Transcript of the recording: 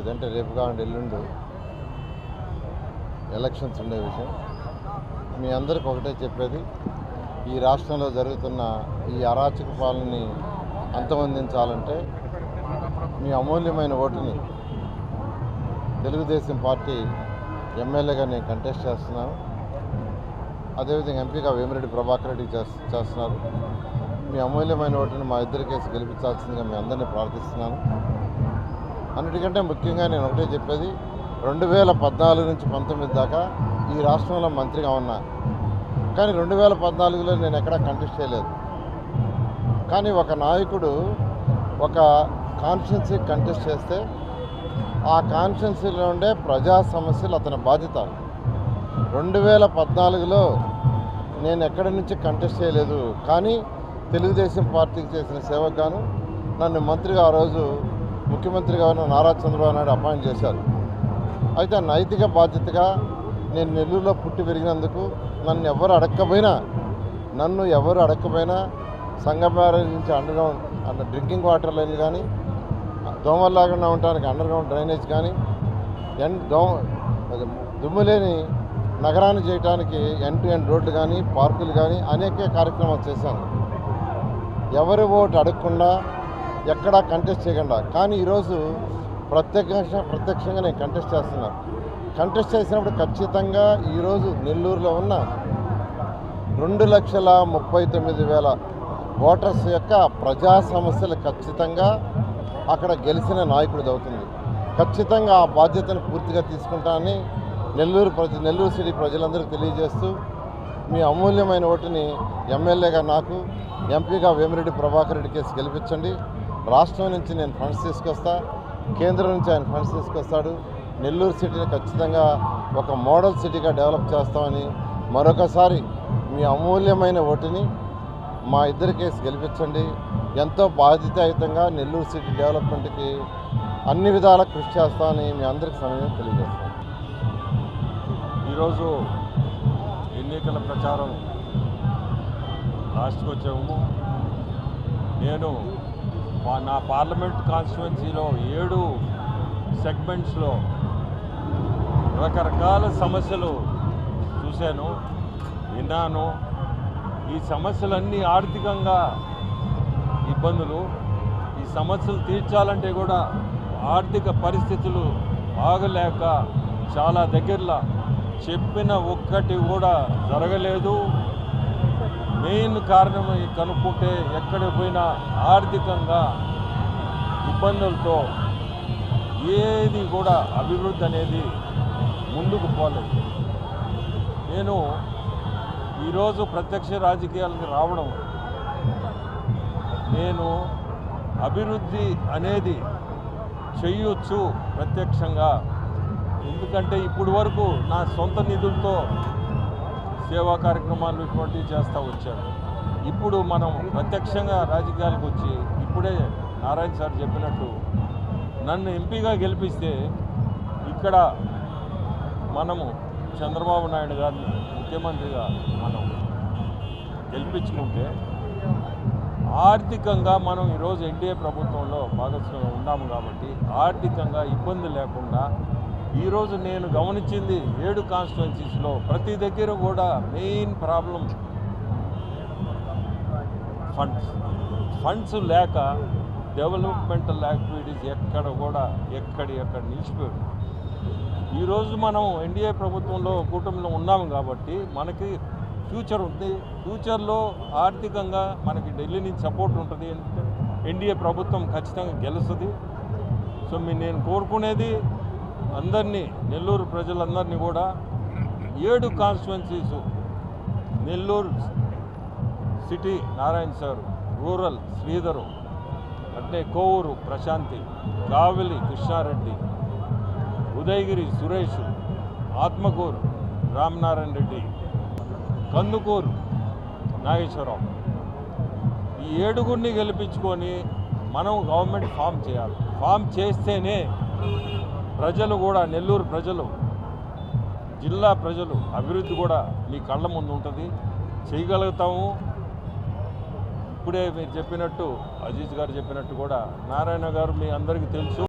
ఇదంటే రేపు కావండి ఎల్లుండు ఎలక్షన్స్ ఉండే విషయం. మీ అందరికి ఒకటే చెప్పేది ఈ రాష్ట్రంలో జరుగుతున్న ఈ అరాచక పాలనని అంతమొందించాలంటే మీ అమూల్యమైన ఓటుని తెలుగుదేశం పార్టీ ఎమ్మెల్యేగా నేను కంటెస్ట్ చేస్తున్నాను. అదేవిధంగా ఎంపీగా వేమిరెడ్డి ప్రభాకర్ రెడ్డి చేస్తున్నారు. మీ అమూల్యమైన ఓటుని మా ఇద్దరి కేసు గెలిపించాల్సిందిగా మీ అందరినీ ప్రార్థిస్తున్నాను. అన్నిటికంటే ముఖ్యంగా నేను ఒకటే చెప్పేది రెండు వేల పద్నాలుగు నుంచి పంతొమ్మిది దాకా ఈ రాష్ట్రంలో మంత్రిగా ఉన్నా. కానీ రెండు వేల పద్నాలుగులో నేను ఎక్కడా కంటెస్ట్ చేయలేదు. కానీ ఒక నాయకుడు ఒక కాన్స్టిట్యున్సీ కంటెస్ట్ చేస్తే ఆ కాన్స్టిట్యున్సీలో ఉండే ప్రజా సమస్యలు అతని బాధ్యత. రెండు వేల పద్నాలుగులో నేను ఎక్కడి నుంచి కంటెస్ట్ చేయలేదు. కానీ తెలుగుదేశం పార్టీకి చేసిన సేవకు గాను నన్ను మంత్రిగా ఆ రోజు ముఖ్యమంత్రి గారు నారా చంద్రబాబు నాయుడు అపాయింట్ చేశారు. అయితే నైతిక బాధ్యతగా నేను నెల్లూరులో పుట్టి పెరిగినందుకు నన్ను ఎవరు అడక్కపోయినా నన్ను ఎవరు అడక్కపోయినా సంగం నుంచి underground and drinking water line కానీ దోమలు లేకుండా ఉండడానికి అండర్గ్రౌండ్ డ్రైనేజ్ కానీ ఎన్ దోమ దుమ్ము లేని నగరాన్ని చేయడానికి ఎన్ టు ఎండ్ రోడ్లు కానీ పార్కులు కానీ అనేక కార్యక్రమాలు చేశాను. ఎవరి ఓటు అడగకుండా ఎక్కడా కంటెస్ట్ చేయకుండా. కానీ ఈరోజు ప్రత్యక్ష ప్రత్యక్షంగా నేను కంటెస్ట్ చేస్తున్నాను కంటెస్ట్ చేసినప్పుడు ఖచ్చితంగా ఈరోజు నెల్లూరులో ఉన్న రెండు లక్షల ముప్పై తొమ్మిది వేల ఓటర్స్ యొక్క ప్రజా సమస్యలు ఖచ్చితంగా అక్కడ గెలిచిన నాయకుడిది అవుతుంది. ఖచ్చితంగా ఆ బాధ్యతను పూర్తిగా తీసుకుంటానని నెల్లూరు ప్రజ నెల్లూరు సిటీ ప్రజలందరికీ తెలియజేస్తూ మీ అమూల్యమైన ఓటుని ఎమ్మెల్యేగా నాకు ఎంపీగా వేమిరెడ్డి ప్రభాకర్ రెడ్డి కేసు గెలిపించండి. రాష్ట్రం నుంచి నేను ఫండ్స్ తీసుకొస్తా కేంద్రం నుంచి ఆయన ఫండ్స్ తీసుకొస్తాడు. నెల్లూరు సిటీని ఖచ్చితంగా ఒక మోడల్ సిటీగా డెవలప్ చేస్తామని మరొకసారి మీ అమూల్యమైన ఓటుని మా ఇద్దరి కేసు గెలిపించండి. ఎంతో బాధ్యతాయుతంగా నెల్లూరు సిటీ డెవలప్మెంట్కి అన్ని విధాలా కృషి చేస్తామని మీ అందరికీ సమయం తెలియజేస్తాను ఈరోజు ఎన్నికల ప్రచారం లాస్ట్కి వచ్చాము నేను నా పార్లమెంట్ కాన్స్టిట్యువెన్సీలో ఏడు సెగ్మెంట్స్లో రకరకాల సమస్యలు చూశాను విన్నాను. ఈ సమస్యలన్నీ ఆర్థికంగా ఇబ్బందులు. ఈ సమస్యలు తీర్చాలంటే కూడా ఆర్థిక పరిస్థితులు బాగలేక చాలా దగ్గరలో చెప్పిన ఒక్కటి కూడా జరగలేదు. మెయిన్ కారణం కనుక్కుంటే ఎక్కడ పోయినా ఆర్థికంగా ఇబ్బందులతో ఏది కూడా అభివృద్ధి అనేది ముందుకు పోలేదు. నేను ఈరోజు ప్రత్యక్ష రాజకీయాలకు రావడం నేను అభివృద్ధి అనేది చేయొచ్చు ప్రత్యక్షంగా. ఎందుకంటే ఇప్పుడు వరకు నా సొంత నిధులతో సేవా కార్యక్రమాలు ఇటువంటివి చేస్తూ వచ్చారు. ఇప్పుడు మనం ప్రత్యక్షంగా రాజకీయాలకు వచ్చి ఇప్పుడే నారాయణ సార్ చెప్పినట్టు నన్ను ఎంపీగా గెలిపిస్తే ఇక్కడ మనము చంద్రబాబు నాయుడు గారిని ముఖ్యమంత్రిగా మనం గెలిపించుకుంటే ఆర్థికంగా మనం ఈరోజు ఎన్డీఏ ప్రభుత్వంలో భాగస్వామ్యం ఉన్నాము కాబట్టి ఆర్థికంగా ఇబ్బంది లేకుండా ఈరోజు నేను గమనించింది ఏడు కాన్స్టిట్యున్సీస్లో ప్రతి దగ్గర కూడా మెయిన్ ప్రాబ్లం ఫండ్స్ ఫండ్స్ లేక డెవలప్మెంటల్ యాక్టివిటీస్ ఎక్కడ కూడా ఎక్కడి ఎక్కడ నిలిచిపోయాడు ఈరోజు మనం ఎన్డీఏ ప్రభుత్వంలో కూటమిలో ఉన్నాము కాబట్టి మనకి ఫ్యూచర్ ఉంది. ఫ్యూచర్లో ఆర్థికంగా మనకి ఢిల్లీ నుంచి సపోర్ట్ ఉంటుంది. ఎన్డీఏ ప్రభుత్వం ఖచ్చితంగా గెలుస్తుంది. సో మీ నేను కోరుకునేది అందరినీ నెల్లూరు ప్రజలందరినీ కూడా ఏడు constituencies Nellore city Narayana sir rural Sridhar అట్నే కోవూరు ప్రశాంతి కావిలి కృష్ణారెడ్డి ఉదయగిరి సురేష్ ఆత్మకూరు రామనారాయణ రెడ్డి కందుకూరు నాగేశ్వరరావు. ఈ ఏడుగురిని గెలిపించుకొని మనం గవర్నమెంట్ ఫామ్ చేయాలి. ఫామ్ చేస్తేనే ప్రజలు కూడా నెల్లూరు ప్రజలు జిల్లా ప్రజలు అభివృద్ధి కూడా మీ కళ్ళ ముందు ఉంటుంది. చేయగలుగుతాము. ఇప్పుడే మీరు చెప్పినట్టు అజీజ్ గారు చెప్పినట్టు కూడా నారాయణ గారు మీ అందరికీ తెలుసు.